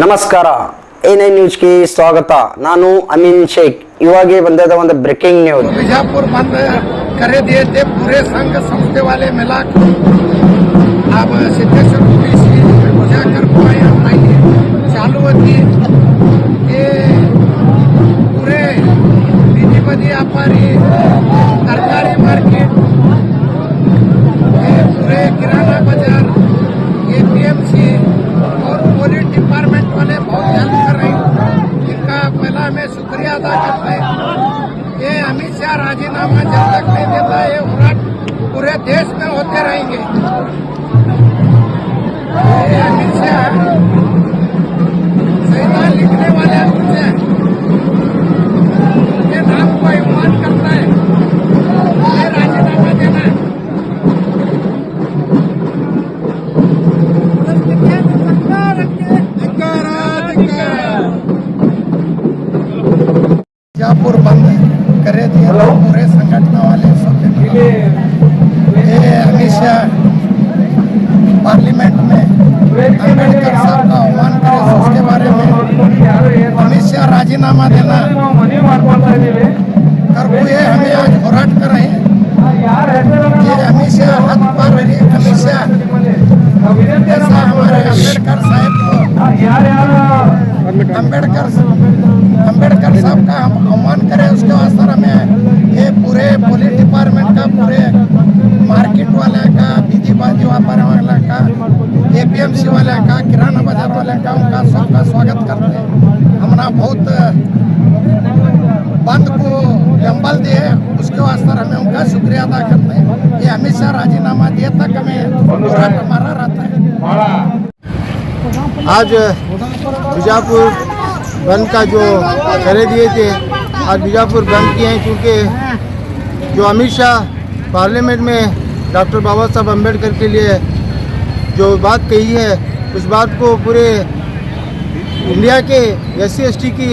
ನಮಸ್ಕಾರ A nine ನ್ಯೂಸ್ಗೆ ಸ್ವಾಗತ ನಾನು ಅಮೀನ್ ಶೇಖ್ ಇವಾಗೆ ಬಂದದ ಒಂದು ಬ್ರೇಕಿಂಗ್ ನ್ಯೂಸ್ बीजापुर बंद कर दिए थे पूरे संघ संस्थे वाले मिला अब सिद्धेश्वर पुलिस पूजा कर पाए हमारी चालू होती ये पूरे विधिपति व्यापारी शुक्रिया है। ये अमित शाह राजीनामा जब तक नहीं देता ये उलट पूरे देश में होते रहेंगे। अमित शाह संविधान लिखने वाले अमित नाम को अपमान करता है। आज बीजापुर बंद का जो करे दिए थे, आज बीजापुर बंद किए हैं, क्योंकि जो अमित शाह पार्लियामेंट में डॉक्टर बाबा साहब अंबेडकर के लिए जो बात कही है, उस बात को पूरे इंडिया के एस सी की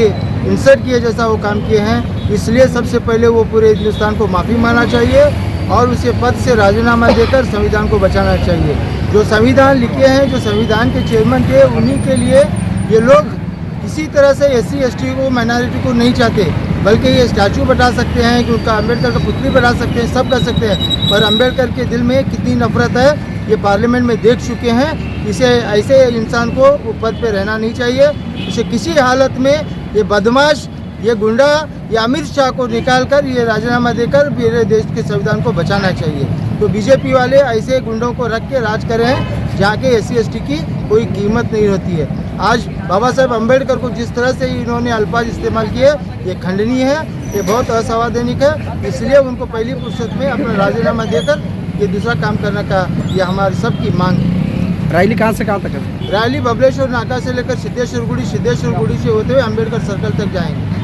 इंसर्ट किए जैसा वो काम किए हैं, इसलिए सबसे पहले वो पूरे हिंदुस्तान को माफ़ी मांगना चाहिए। और उसे पद से राजीनामा देकर संविधान को बचाना चाहिए। जो संविधान लिखे हैं, जो संविधान के चेयरमैन थे, उन्हीं के लिए ये लोग किसी तरह से एस सी को माइनॉरिटी को नहीं चाहते, बल्कि ये स्टैचू बता सकते हैं, कि उनका अंबेडकर का पुतली बना सकते हैं, सब कर सकते हैं। पर अंबेडकर के दिल में कितनी नफरत है, ये पार्लियामेंट में देख चुके हैं। इसे, ऐसे इंसान को वो पद पे रहना नहीं चाहिए। इसे किसी हालत में ये बदमाश, ये गुंडा ये अमित शाह को निकाल कर ये राजीनामा देकर मेरे देश के संविधान को बचाना चाहिए। तो बीजेपी वाले ऐसे गुंडों को रख के राज कर रहे हैं जहाँ के एस सी की कोई कीमत नहीं होती है। आज बाबा साहेब अंबेडकर को जिस तरह से इन्होंने अल्फाज इस्तेमाल किए ये खंडनीय है ये बहुत असंवैधानिक है इसलिए उनको पहली फुर्सत में अपना राजीनामा देकर ये दूसरा काम करने का ये हमारी सबकी मांग है। रैली कहाँ से कहाँ तक है? रैली बबलेश्वर नाका से लेकर सिद्धेश्वर गुड़ी सिद्धेश्वर गुड़ी से होते हुए अंबेडकर सर्कल तक जाएँगे।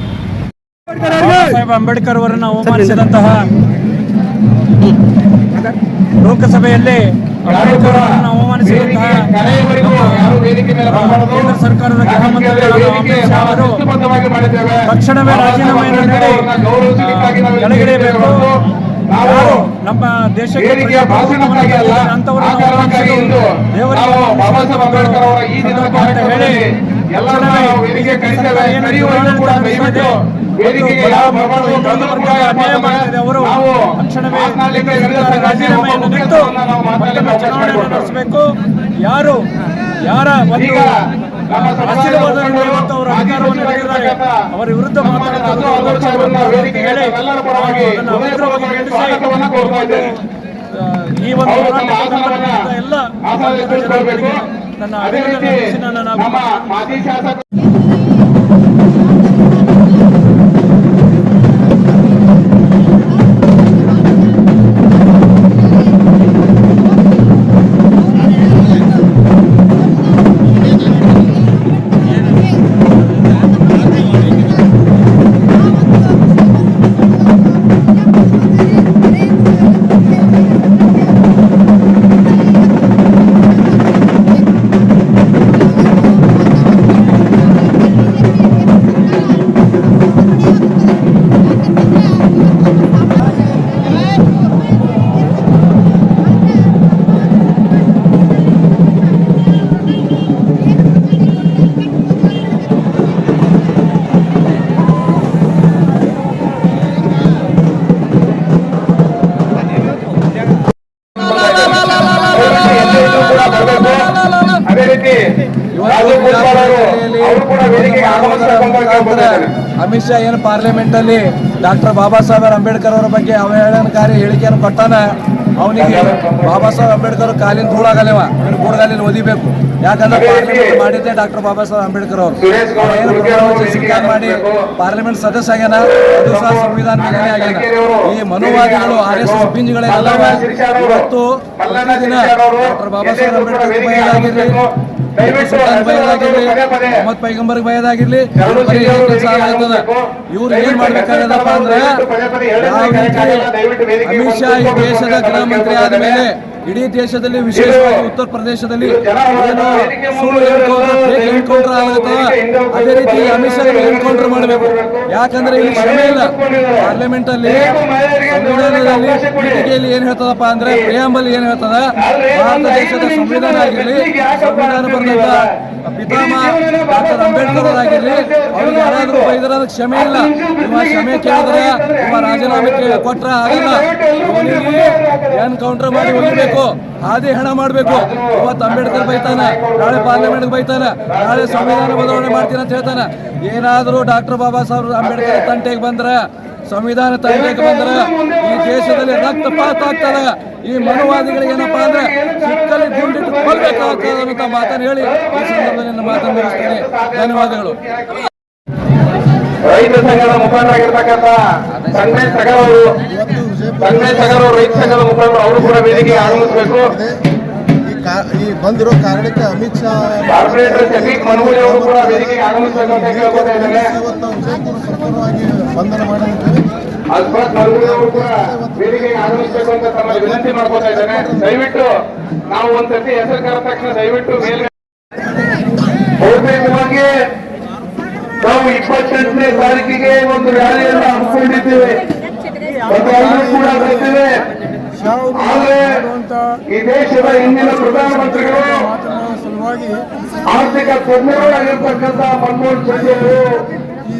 ಸಾಹೇಬ್ ಅಂಬೇಡ್ಕರ್ ಅವರನ್ನು ಅವಮಾನಿಸಿದಂತಹ ಲೋಕಸಭೆಯಲ್ಲಿ ಅಂಬೇಡ್ಕರ್ ಅವರನ್ನು ಅವಮಾನಿಸಿದಂತಹ ಕೇಂದ್ರ ಸರ್ಕಾರದ ಅವರು ತಕ್ಷಣವೇ ರಾಜೀನಾಮೆಯನ್ನು ನೀಡಿ ಕೆಳಗಿಳಿಯಬೇಕು. ನಮ್ಮ ದೇಶಕ್ಕೆ ದೇವರಿಗೆ ಸಂದರ್ಭ ಯಾವ ಅವರು ರಾಜೀನಾಮೆಯನ್ನು ನಡೆಸಬೇಕು. ಯಾರು ಯಾರ ಒಂದು ಅವರು ಅಧಿಕಾರವನ್ನು ನೀಡಿದ್ದಾರೆ ಅವರ ವಿರುದ್ಧ ಆ, ಈ ಒಂದು ಎಲ್ಲ ನನ್ನ ಅಭಿನಂದನೆ ನನ್ನ ಅಮಿತ್ ಶಾ ಏನು ಪಾರ್ಲಿಮೆಂಟ್ ಅಲ್ಲಿ ಡಾಕ್ಟರ್ ಬಾಬಾ ಸಾಹೇಬ್ ಅಂಬೇಡ್ಕರ್ ಅವರ ಬಗ್ಗೆ ಅವಹೇಳನಕಾರಿ ಹೇಳಿಕೆಯನ್ನು ಕೊಟ್ಟಾನ. ಅವನಿಗೆ ಬಾಬಾ ಸಾಹೇಬ್ ಅಂಬೇಡ್ಕರ್ ಕಾಲಿನ ಧೂಳಾಗಲ್ಲವ ಇವ್ನು ಗುಡ್ಗಾಲಿನ ಓದಿಬೇಕು. ಯಾಕಂದ್ರೆ ಪಾರ್ಲಿಮೆಂಟ್ ಮಾಡಿದ್ದೆ ಡಾಕ್ಟರ್ ಬಾಬಾ ಸಾಹೇಬ್ ಅಂಬೇಡ್ಕರ್ ಅವರು. ಏನು ಮಾಡಿ ಪಾರ್ಲಿಮೆಂಟ್ ಸದಸ್ಯ ಆಗ್ಯಾನ ಅದು ಸಹ ಸಂವಿಧಾನ ಆಗ್ಯಾನ. ಈ ಮನುವಾದಿಗಳು ಆರ್ ಎಸ್ ಎಸ್ ಬಿಂಜ್ಗಳೆಲ್ಲ ಇವತ್ತು ಪ್ರತಿದಿನ ಡಾಕ್ಟರ್ ಬಾಬಾ ಸಾಹೇಬ್ ಅಂಬೇಡ್ಕರ್ ಬಯಲಾಗಿರ್ಲಿ ಬಯಲಾಗಿರ್ಲಿ ಮೊಹಮ್ಮದ್ ಪೈಗಂಬರ್ಗ್ ಕೆಲಸ ಆಗ್ತದ ಇವ್ರು ಏನ್ ಮಾಡ್ಬೇಕಾಗ್ಯದಪ್ಪ ಅಂದ್ರೆ ಅಮಿತ್ ಶಾ ಈ ದೇಶದ ಗೃಹ ಮಂತ್ರಿ ಆದ ಮೇಲೆ ಇಡೀ ದೇಶದಲ್ಲಿ ವಿಶೇಷವಾಗಿ ಉತ್ತರ ಪ್ರದೇಶದಲ್ಲಿ ಏನು ಸುಳ್ಳು ಎನ್ಕೌಂಟರ್ ಎನ್ಕೌಂಟರ್ ಆಗುತ್ತೋ. ಅದೇ ರೀತಿ ಅಮಿತ್ ಶಾ ಎನ್ಕೌಂಟರ್ ಮಾಡಬೇಕು. ಯಾಕಂದ್ರೆ ಇಲ್ಲಿ ಕ್ಷಮೆ ಇಲ್ಲ. ಪಾರ್ಲಿಮೆಂಟ್ ಅಲ್ಲಿ ಸಂವಿಧಾನದಲ್ಲಿ ಪೀಠಿಕೆಯಲ್ಲಿ ಏನ್ ಹೇಳ್ತದಪ್ಪ ಅಂದ್ರೆ ಪ್ರಿಯಾಂಬಲ್ ಏನ್ ಹೇಳ್ತದ? ಭಾರತ ದೇಶದ ಸಂವಿಧಾನ ಆಗಿರಲಿ ಸಂವಿಧಾನ ಬರೆದಂತ ಪಿತಾಮಹ ಡಾಕ್ಟರ್ ಅಂಬೇಡ್ಕರ್ ಅವರಾಗಿರ್ಲಿ ಅವ್ರಿಗೆ ಯಾರಾದ್ರೂ ಬೈದ್ರ ಕ್ಷಮೆ ಇಲ್ಲ. ನಿಮ್ಮ ಕ್ಷಮೆ ಕೇಳಿದ್ರೆ ನಿಮ್ಮ ರಾಜೀನಾಮೆ ಕೊಟ್ರ ಆಗಲ್ಲ. ಎನ್ಕೌಂಟರ್ ಮಾಡಿ ಒಲಿಬೇಕು. ಹಾದಿ ಹಣ ಮಾಡಬೇಕು. ಇವತ್ತು ಅಂಬೇಡ್ಕರ್ ಬೈತಾನ. ನಾಳೆ ಪಾರ್ಲಿಮೆಂಟ್ ಬೈತಾನ. ನಾಳೆ ಸಂವಿಧಾನ ಬದಲಾವಣೆ ಮಾಡ್ತೀನಿ ಅಂತ ಹೇಳ್ತಾನ. ಏನಾದರೂ ಡಾಕ್ಟರ್ ಬಾಬಾ ಸಾಹೇಬ್ ಅಂಬೇಡ್ಕರ್ ತಂಟೆಗೆ ಬಂದ್ರ, ಸಂವಿಧಾನ ತಂಟೆಗೆ ಬಂದ್ರ, ಈ ದೇಶದಲ್ಲಿ ರಕ್ತಪಾತ ಆಗ್ತದ ಈ ಮನುವಾದಿಗಳಿಗೆ ಏನಪ್ಪಾ ಅಂದ್ರೆ ಸಿಕ್ಕಲ್ಲಿ ಗುಂಡಿಟ್ಟು ಕೊಲ್ಬೇಕಾಗ್ತದೆ ಅಂತ ಮಾತನ್ನು ಹೇಳಿ ಈ ಸಂದರ್ಭದಲ್ಲಿ ಮಾತನ್ನು ಮುಗಿಸ್ತೇನೆ. ಧನ್ಯವಾದಗಳು. ರೈತ ಸಂಘದ ಮುಖಂಡರಾಗಿರ್ತಕ್ಕಂಥ ಸಂಘ ಸಗರ್ ಅವರು ಸಂಘರು ರೈತ ಸಂಘದ ಮುಖಂಡರು ಅವರು ಕೂಡ ವೇದಿಕೆಗೆ ಆಗಮಿಸಬೇಕು. ಈ ಬಂದಿರೋ ಕಾರಣಕ್ಕೆ ಅಮಿತ್ ಶಾ ಕಾರ್ಪೊರೇಟರ್ ಶಫೀಕ್ ಮನಗೂಳಿ ಅವರು ಕೂಡ ವೇದಿಕೆಗೆ ಆಗಮಿಸಬೇಕು ಅಂತ ಕೇಳ್ಕೊತಾ ಇದ್ದಾರೆ. ಬಂಧನ ಮಾಡಿದ್ದೇವೆ ಅಸ್ಫಾತ್ ಮನಗೂಳಿ ಅವರು ಕೂಡ ವೇದಿಕೆಗೆ ಆಗಮಿಸಬೇಕು ಅಂತ ತಮ್ಮ ವಿನಂತಿ ಮಾಡ್ಕೊತಾ ಇದ್ದೇನೆ ದಯವಿಟ್ಟು ನಾವು ಒಂದ್ಸತಿ ಹೆಸರು ಕರೆದ ತಕ್ಷಣ ದಯವಿಟ್ಟು ಮೇಲ್ ಬಹುತೇಕವಾಗಿ ನಾವು ಇಪ್ಪತ್ತೆಂಟನೇ ತಾರೀಕಿಗೆ ಒಂದು ರ್ಯಾಲಿಯನ್ನು ಹಮ್ಮಿಕೊಂಡಿದ್ದೇವೆ. ಕೂಡ ಬರ್ತಿದೆ ಆದ್ರೆ ಈ ದೇಶದ ಹಿಂದಿನ ಪ್ರಧಾನಮಂತ್ರಿಗಳು ಆರ್ಥಿಕ ತಜ್ಞರಾಗಿರ್ತಕ್ಕಂಥ ಮನಮೋಹನ್ ಸಿಂಗ್ ಅವರು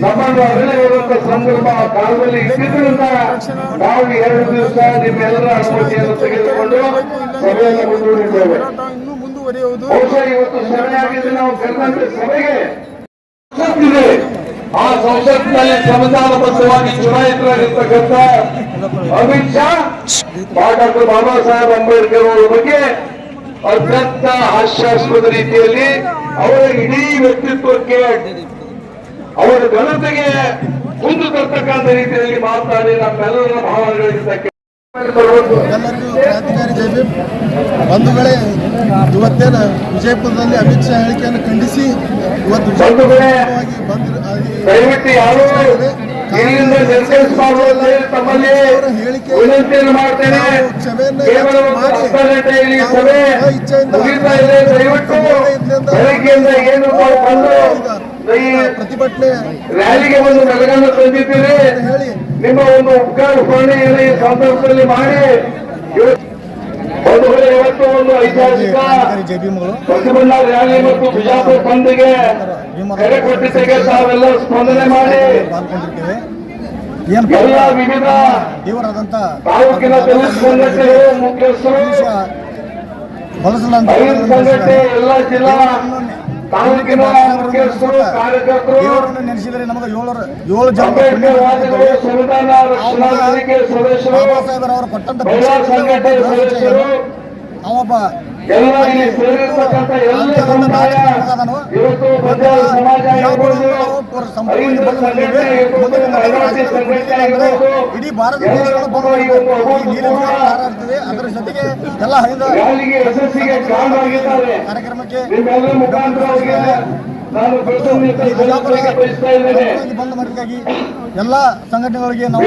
ನಮ್ಮನ್ನು ಅಗಲಿರುವಂತ ಸಂದರ್ಭ ಕಾಲದಲ್ಲಿ ಇದ್ದಿದ್ದರಿಂದ ನಾವು ಎರಡು ದಿವಸ ನಿಮ್ಮೆಲ್ಲರ ಅನುಮತಿಯನ್ನು ತೆಗೆದುಕೊಂಡು ಸಭೆಯನ್ನು ಮುಂದೂಡಿದ್ದೇವೆ ಬಹುಶಃ ಇವತ್ತು ಸಭೆಯಾಗಿದೆ ನಾವು ಕರೆದಂತೆ ಸಭೆಗೆ. ಆ ಸಂಸತ್ತಿನಲ್ಲಿ ಸಂವಿಧಾನಬದ್ಧವಾಗಿ ಚುನಾಯಿತರಾಗಿರ್ತಕ್ಕಂಥ ಅಮಿತ್ ಶಾ ಡಾಕ್ಟರ್ ಬಾಬಾ ಸಾಹೇಬ್ ಅಂಬೇಡ್ಕರ್ ಅವರ ಬಗ್ಗೆ ಅತ್ಯಂತ ಹಾಸ್ಯಾಸ್ಪದ ರೀತಿಯಲ್ಲಿ ಅವರ ಇಡೀ ವ್ಯಕ್ತಿತ್ವಕ್ಕೆ ಅವರ ಘನತೆಗೆ ಮುಂದೆ ತರ್ತಕ್ಕಂಥ ರೀತಿಯಲ್ಲಿ ಮಾತನಾಡಿ ನಮ್ಮೆಲ್ಲರ ಭಾವನೆಗಳಿಗೆ ತಕ್ಕ ಎಲ್ಲರಿಗೂ ಕ್ರಾಂತಿಕಾರಿ ಜೈ ಬಂಧುಗಳೇ ಇವತ್ತೇನು ವಿಜಯಪುರದಲ್ಲಿ ಅಮಿತ್ ಶಾ ಹೇಳಿಕೆಯನ್ನು ಖಂಡಿಸಿ ಇವತ್ತು ಅಲ್ಲಿ ದಯವಿಟ್ಟು ಯಾರು ಇಲ್ಲಿಂದ ನಿರ್ದೇಶಿಸಬಾರದು ತಮ್ಮಲ್ಲಿ ವಿನಂತಿಯನ್ನು ಮಾಡ್ತೇನೆ. ಕೇವಲ ಗಂಟೆ ಇಲ್ಲಿ ಸಭೆ ಮುಗಿತಾ ಇದೆ ದಯವಿಟ್ಟು ಬೆಳಗ್ಗೆಯಿಂದ ಏನು ಬಂದು ಈ ಪ್ರತಿಭಟನೆ ರ್ಯಾಲಿಗೆ ಒಂದು ಮೆಲಗನ್ನು ತಂದಿದ್ದೀರಿ. ನಿಮ್ಮ ಒಂದು ಉಪಕಾರ ಸ್ಮರಣೆಯನ್ನು ಈ ಸಂದರ್ಭದಲ್ಲಿ ಮಾಡಿ. ಇವತ್ತು ಒಂದು ಐತಿಹಾಸಿಕ ಜೈ ಭೀಮ್ಗಳು ಪ್ರತಿಭಟನಾ ರ್ಯಾಲಿ ಮತ್ತು ಬಿಜಾಪುರ ಬಂದ್ಗೆ ಕರೆ ಕೊಟ್ಟಿದ್ದಕ್ಕೆ ತಾವೆಲ್ಲ ಸ್ಪಂದನೆ ಮಾಡಿ. ಎಲ್ಲ ವಿವಿಧ ತಾಲೂಕಿನ ದಲಿತ ಸಂಘಟನೆಗಳು ಮುಖ್ಯಸ್ಥರು ಎಲ್ಲ ಜಿಲ್ಲಾ ತಾಲೂಕಿನ ಮುಖ್ಯಸ್ಥರು ಕಾರ್ಯಕರ್ತರು ದೇವರನ್ನು ನೆನೆಸಿದರೆ ನಮಗೆ ಏಳು ಏಳು ಜನ ಬಾಬಾ ಸಾಹೇಬರವರು ಕೊಟ್ಟಂತ ಅವೊಬ್ಬ ಎಲ್ಲ ಇಲ್ಲಿ ಸೇರಿರ್ತಕ್ಕಂಥ ಎಲ್ಲ ಸಮುದಾಯ ಇವತ್ತು ಸಮಾಜ ಆಗಿರ್ಬೋದು ರೈತರ ಸಂಘಟನೆ ಆಗಿರ್ಬೋದು ಮಹಿಳಾ ಸಂಘಟನೆ ಆಗಿರ್ಬೋದು ಇಡೀ ಭಾರತ ಹಾರಾಡ್ತದೆ ಅದರ ಜೊತೆಗೆ ಎಲ್ಲ ಹೈದ ರ್ಯಾಲಿಗೆ ಯಶಸ್ಸಿಗೆ ಕಾರಣವಾಗಿದ್ದಾರೆ ಕಾರ್ಯಕ್ರಮಕ್ಕೆ ನಿಮ್ಮೆಲ್ಲರ ನಾನು ಬಯಸ್ತಾ ಇದ್ದೇನೆ. ಬಂದ್ ಎಲ್ಲ ಸಂಘಟನೆಗಳಿಗೆ ನಾವು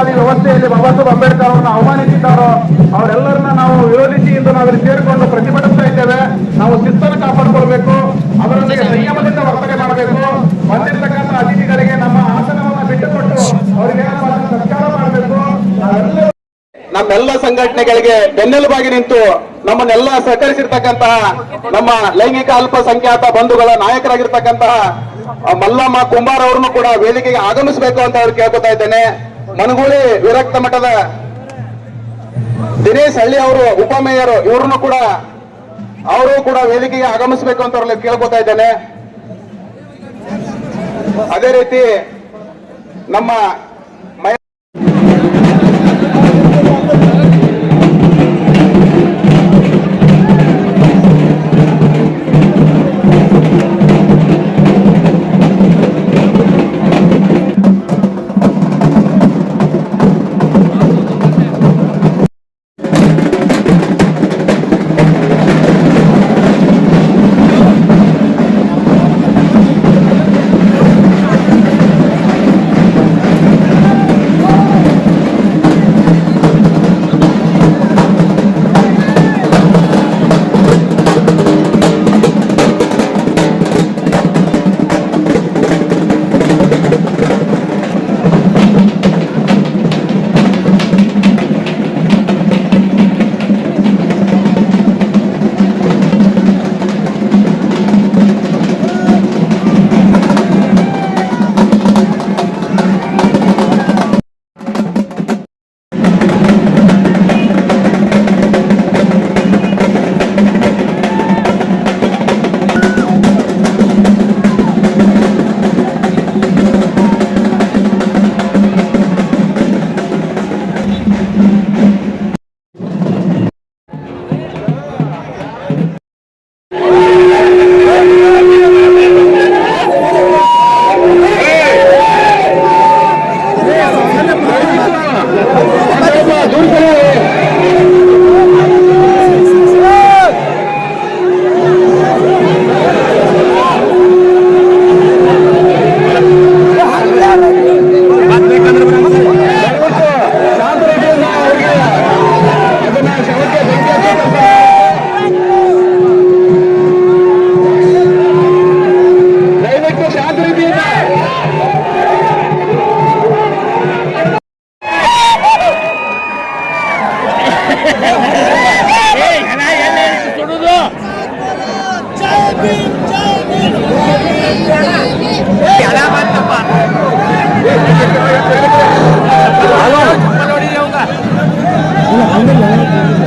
ಯಾವ ಮನುವಾದಿ ವ್ಯವಸ್ಥೆಯಲ್ಲಿ ಬಾಬಾ ಅಂಬೇಡ್ಕರ್ ಅವರನ್ನು ಅವಮಾನಿಸಿದ್ದಾರೋ, ಅವರೆಲ್ಲರನ್ನ ನಾವು ವಿರೋಧಿಸಿ ಎಂದು ನಾವಿಲ್ಲಿ ಸೇರಿಕೊಂಡು ಪ್ರತಿಭಟಿಸ್ತಾ ಇದ್ದೇವೆ. ನಾವು ಶಿಸ್ತನ್ನು ಕಾಪಾಡಿಕೊಳ್ಬೇಕು ಅವರೊಂದಿಗೆ ಸಂಯಮದಿಂದ ವರ್ತನೆ ಮಾಡಬೇಕು. ಬಂದಿರತಕ್ಕಂಥ ಅತಿಥಿಗಳಿಗೆ ನಮ್ಮ ಆಸನವನ್ನು ಬಿಟ್ಟುಕೊಟ್ಟು ಅವರಿಗೆ ಸತ್ಕಾರ ಮಾಡಬೇಕು. ನಮ್ಮೆಲ್ಲ ಸಂಘಟನೆಗಳಿಗೆ ಬೆನ್ನೆಲುಬಾಗಿ ನಿಂತು ನಮ್ಮನ್ನೆಲ್ಲ ಸಹಕರಿಸಿರ್ತಕ್ಕಂತಹ ನಮ್ಮ ಲೈಂಗಿಕ ಅಲ್ಪಸಂಖ್ಯಾತ ಬಂಧುಗಳ ನಾಯಕರಾಗಿರ್ತಕ್ಕಂತಹ ಮಲ್ಲಮ್ಮ ಕುಂಬಾರ್ ಅವ್ರನ್ನು ಕೂಡ ವೇದಿಕೆಗೆ ಆಗಮಿಸಬೇಕು ಅಂತ ಅವ್ರು ಕೇಳ್ಕೊತಾ ಇದ್ದೇನೆ. ಮನಗೂಳಿ ವಿರಕ್ತ ಮಠದ ದಿನೇಶ್ ಹಳ್ಳಿ ಅವರು ಉಪಮೇಯರ್ ಇವ್ರನ್ನು ಕೂಡ ಅವರು ಕೂಡ ವೇದಿಕೆಗೆ ಆಗಮಿಸಬೇಕು ಅಂತ ಅವ್ರಲ್ಲಿ ಕೇಳ್ಕೊತಾ ಇದ್ದೇನೆ. ಅದೇ ರೀತಿ ನಮ್ಮ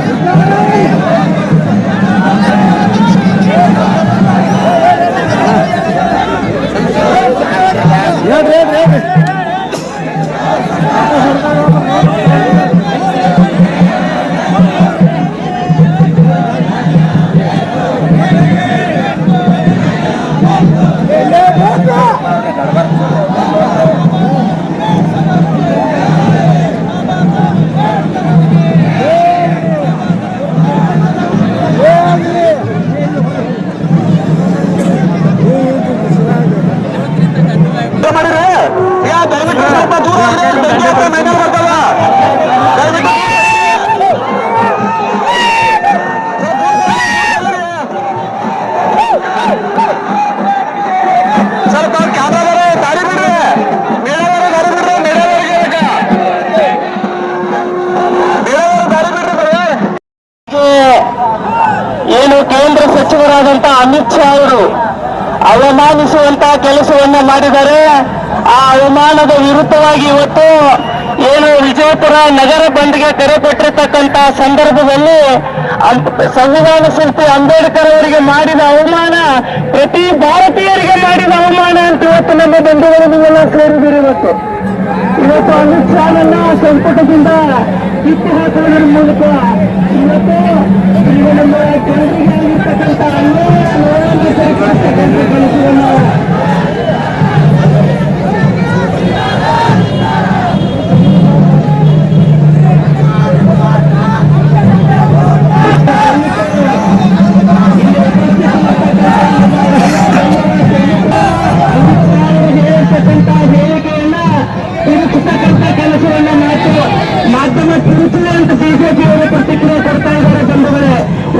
Yeah. ಅವಮಾನಿಸುವಂತ ಕೆಲಸವನ್ನ ಮಾಡಿದ್ದಾರೆ ಆ ಅವಮಾನದ ವಿರುದ್ಧವಾಗಿ ಇವತ್ತು ಏನು ವಿಜಯಪುರ ನಗರ ಬಂದ್ಗೆ ಕರೆ ಕೊಟ್ಟಿರ್ತಕ್ಕಂತಹ ಸಂದರ್ಭದಲ್ಲಿ ಸಂವಿಧಾನ ಶಿಲ್ಪಿ ಅಂಬೇಡ್ಕರ್ ಅವರಿಗೆ ಮಾಡಿದ ಅವಮಾನ, ಪ್ರತಿ ಭಾರತೀಯರಿಗೆ ಮಾಡಿದ ಅವಮಾನ ಅಂತ ಇವತ್ತು ನಮ್ಮ ಬಂಧುಗಳು ನೀವೆಲ್ಲ ಸೇರಿದ್ದೀರಿ ಇವತ್ತು. ಇವತ್ತು ಅಮಿತ್ ಶಾನನ್ನ ಸಂಪುಟದಿಂದ ಕಿತ್ತು ಹಾಕುವುದರ ಮೂಲಕ ಇವತ್ತು ನಮ್ಮ ಜನರಿಗೆ ಆಗಿರ್ತಕ್ಕಂಥ ಮಾಧ್ಯಮ ತಿರುಚಿದೆ ಅಂತ ಬಿಜೆಪಿ ಅವರು ಪ್ರತಿಕ್ರಿಯೆ ಕೊಡ್ತಾ ಇದ್ದಾರೆ ಬಂಧುಗಳೇ.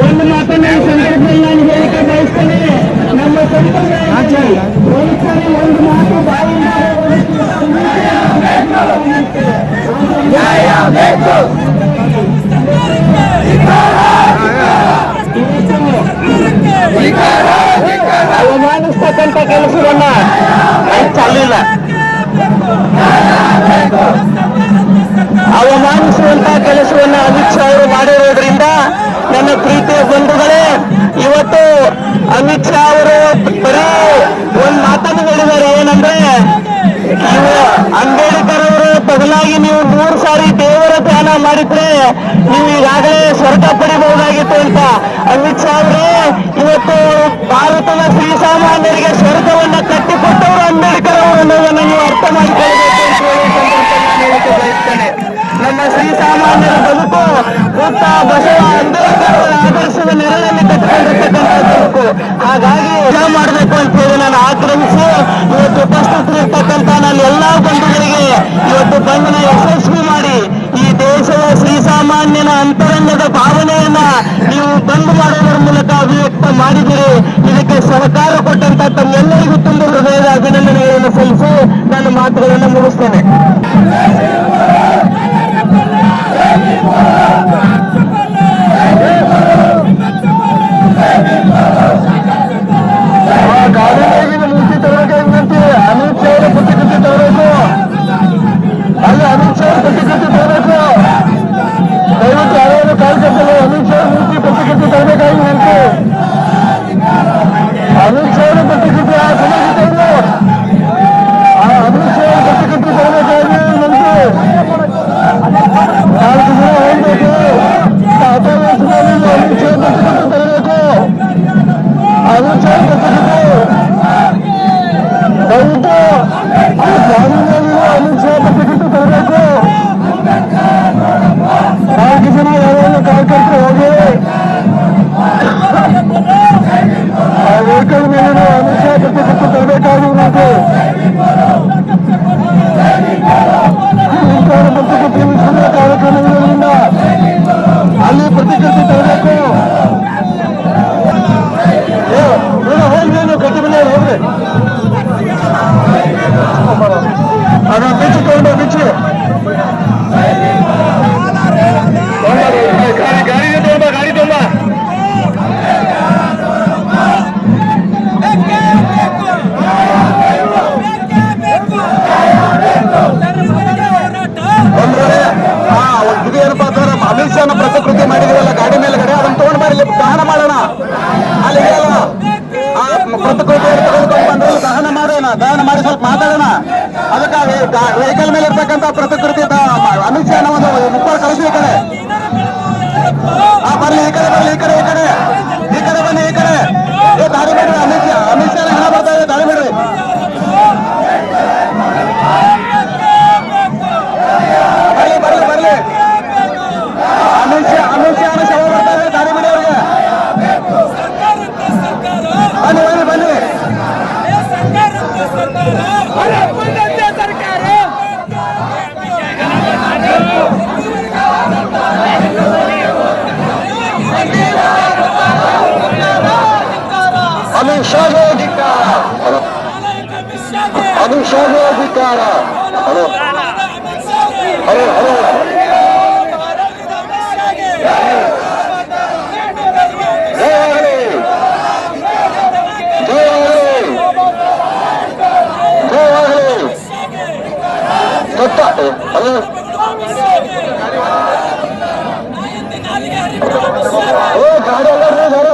ಒಂದು ಮಾತನ್ನ ಅಮಿತ್ ಶಾ ಅವರು ಬರೀ ಒಂದ್ ಮಾತನ್ನು ಹೇಳಿದ್ದಾರೆ. ಏನಂದ್ರೆ, ನೀವು ಅಂಬೇಡ್ಕರ್ ಅವರು ಬದಲಾಗಿ ನೀವು ಮೂರು ಸಾರಿ ದೇವರ ಧ್ಯಾನ ಮಾಡಿದ್ರೆ ನೀವು ಈಗಾಗಲೇ ಸ್ವರ್ಗ ಪಡಿಬಹುದಾಗಿತ್ತು ಅಂತ. ಅಮಿತ್ ಶಾ ಅವರು, ಇವತ್ತು ಭಾರತದ ಶ್ರೀಸಾಮಾನ್ಯರಿಗೆ ಸ್ವರ್ಗವನ್ನ ಕಟ್ಟಿಕೊಟ್ಟವರು ಅಂಬೇಡ್ಕರ್ ಅವರು ಅನ್ನೋದನ್ನ ನೀವು ಅರ್ಥ ಮಾಡಿಕೊಳ್ಳಬೇಕು ಅಂತ ಹೇಳಿ ಬಯಸ್ತೇನೆ. ನಮ್ಮ ಶ್ರೀಸಾಮಾನ್ಯರ ಬದುಕು ಪುಟ್ಟ ಬಸವ ಅಂಬೇಡ್ಕರ್ ಆದರ್ಶದ ನೆರಳಲ್ಲಿ ಬದುಕು. ಹಾಗಾಗಿ ಏನ ಮಾಡಬೇಕು ಅಂತ ಹೇಳಿ ನಾನು ಆಕ್ರಮಿಸಿ ಇವತ್ತು ಉಪಸ್ಥಿತರಿರ್ತಕ್ಕಂಥ ನನ್ನ ಎಲ್ಲಾ ಬಂಧುಗಳಿಗೆ ಇವತ್ತು ಬಂಧನ ಯಶಸ್ವಿ ಮಾಡಿ ಈ ದೇಶದ ಶ್ರೀ ಸಾಮಾನ್ಯನ ಅಂತರಂಗದ ಭಾವನೆಯನ್ನ ನೀವು ಬಂದ್ ಮಾಡುವುದರ ಮೂಲಕ ಅಭಿವ್ಯಕ್ತ ಮಾಡಿದಿರಿ ಇದಕ್ಕೆ ಸಹಕಾರ ಕೊಟ್ಟಂತ ತಮ್ಮೆಲ್ಲರಿಗೂ ತುಂಬ ಹೃದಯದ ಅಭಿನಂದನೆಗಳನ್ನು ಸಲ್ಲಿಸಿ ನನ್ನ ಮಾತುಗಳನ್ನು ಮುಗಿಸ್ತೇನೆ. Amen. పాటు ఓ గాడి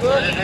Good.